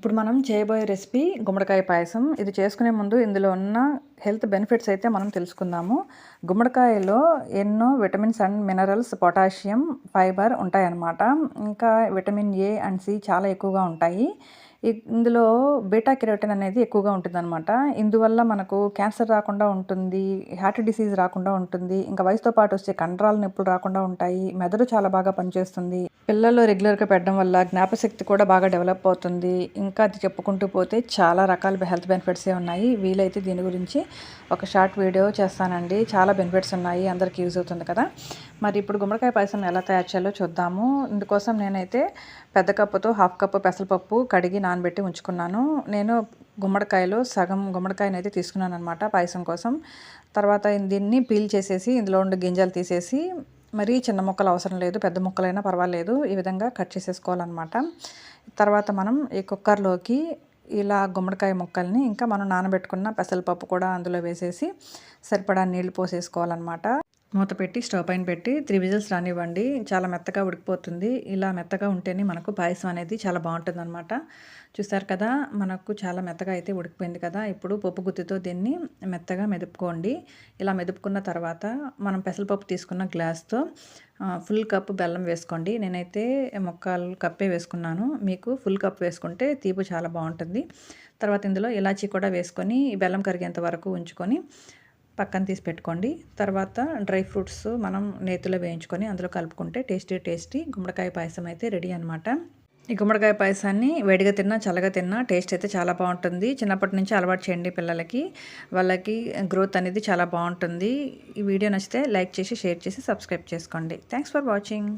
ఇప్పుడు మనం చేయబోయే రెసిపీ గుమ్మడికాయ పాయసం. ఇది చేసుకునే ముందు ఇందులో ఉన్న హెల్త్ బెనిఫిట్స్ అయితే మనం తెలుసుకుందాము. గుమ్మడికాయలో ఎన్నో vitamins and minerals potassium fibre ఉంటాయన్నమాట. ఇంకా విటమిన్ ఏ అండ్ సి చాలా ఎక్కువగా ఉంటాయి. ఇందులో బీటా కెరోటిన్ అనేది ఎక్కువగా ఉంటుందన్నమాట. ఇందువల్ల మనకు క్యాన్సర్ రాకుండా ఉంటుంది హార్ట్ డిసీజ్ రాకుండా ఉంటుంది ఇంకా వయసుతో పాటు వచ్చే కండరాల నొప్పులు రాకుండా ఉంటాయి మెదడు చాలా బాగా పనిచేస్తుంది. పిల్లలు రెగ్యులర్గా పెట్టడం వల్ల జ్ఞాపశక్తి కూడా బాగా డెవలప్ అవుతుంది. ఇంకా అది చెప్పుకుంటూ పోతే చాలా రకాల హెల్త్ బెనిఫిట్సే ఉన్నాయి. వీలైతే దీని గురించి ఒక షార్ట్ వీడియో చేస్తానండి. చాలా బెనిఫిట్స్ ఉన్నాయి అందరికి యూజ్ అవుతుంది కదా. మరి ఇప్పుడు గుమ్మడికాయ పాయసం ఎలా తయారు చేయాలో చూద్దాము. ఇందుకోసం నేనైతే పెద్ద కప్పుతో హాఫ్ కప్పు పెసరపప్పు కడిగి నానబెట్టి ఉంచుకున్నాను. నేను గుమ్మడికాయలు సగం గుమ్మడికాయను అయితే తీసుకున్నాను అనమాట పాయసం కోసం. తర్వాత దీన్ని పీల్ చేసేసి ఇందులో ఉండే గింజలు తీసేసి మరీ చిన్న ముక్కలు అవసరం లేదు పెద్ద ముక్కలైనా పర్వాలేదు ఈ విధంగా కట్ చేసేసుకోవాలన్నమాట. తర్వాత మనం ఈ కుక్కర్లోకి ఇలా గుమ్మడికాయ ముక్కల్ని ఇంకా మనం నానబెట్టుకున్న పెసరపప్పు కూడా అందులో వేసేసి సరిపడా నీళ్ళు పోసేసుకోవాలన్నమాట. మూత పెట్టి స్టవ్ పైన పెట్టి త్రీ విజిల్స్ రానివ్వండి. చాలా మెత్తగా ఉడికిపోతుంది. ఇలా మెత్తగా ఉంటేనే మనకు పాయసం అనేది చాలా బాగుంటుంది అనమాట చూసారు కదా మనకు చాలా మెత్తగా అయితే ఉడికిపోయింది కదా. ఇప్పుడు పప్పు గుత్తితో దీన్ని మెత్తగా మెదుపుకోండి. ఇలా మెదుపుకున్న తర్వాత మనం పెసరపప్పు తీసుకున్న గ్లాస్తో ఫుల్ కప్ బెల్లం వేసుకోండి. నేనైతే మొక్కలు కప్పే వేసుకున్నాను. మీకు ఫుల్ కప్ వేసుకుంటే తీపు చాలా బాగుంటుంది. తర్వాత ఇందులో ఇలాచీ కూడా వేసుకొని బెల్లం కరిగేంత వరకు ఉంచుకొని పక్కన తీసి పెట్టుకోండి. తర్వాత డ్రై ఫ్రూట్స్ మనం నేతిలో వేయించుకొని అందులో కలుపుకుంటే టేస్టీ టేస్టీ గుమ్మడికాయ పాయసం అయితే రెడీ అనమాట ఈ గుమ్మడికాయ పాయసాన్ని వేడిగా తిన్నా చల్లగా తిన్నా టేస్ట్ అయితే చాలా బాగుంటుంది. చిన్నప్పటి నుంచి అలవాటు చేయండి పిల్లలకి. వాళ్ళకి గ్రోత్ అనేది చాలా బాగుంటుంది. ఈ వీడియో నచ్చితే లైక్ చేసి షేర్ చేసి సబ్స్క్రైబ్ చేసుకోండి. Thanks for watching